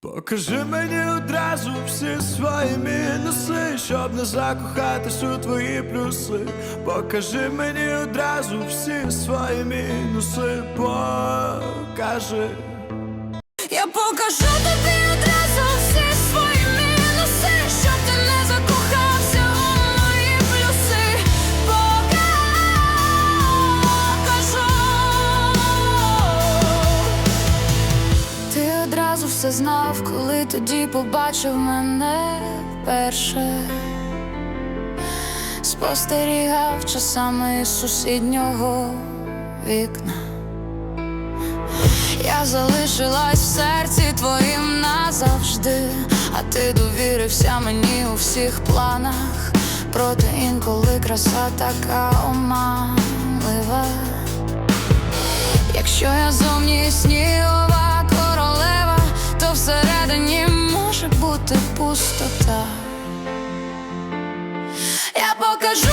Покажи мені одразу всі свої мінуси, щоб не закохатись у твої плюси. Покажи мені одразу всі свої мінуси, покажи. Я покажу тобі одразу все знав, коли тоді побачив мене вперше. Спостерігав часами із сусіднього вікна. Я залишилась в серці твоїм назавжди, а ти довірився мені у всіх планах. Проте інколи краса така оманлива. Якщо я зовні пустота. Я покажу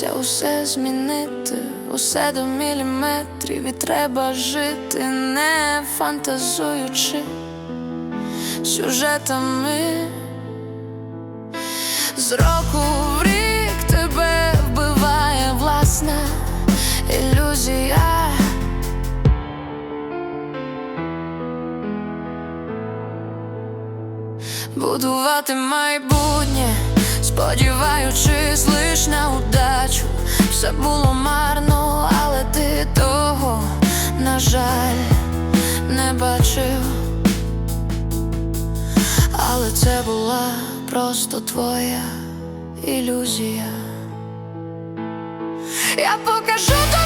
намагався усе змінити, усе до міліметрів, і треба жити, не фантазуючи сюжетами. З року в рік тебе вбиває власна ілюзія. Будувати майбутнє, сподіваючись лиш на удачу. Все було марно, але ти того, на жаль, не бачив. Але це була просто твоя ілюзія. Я покажу тобі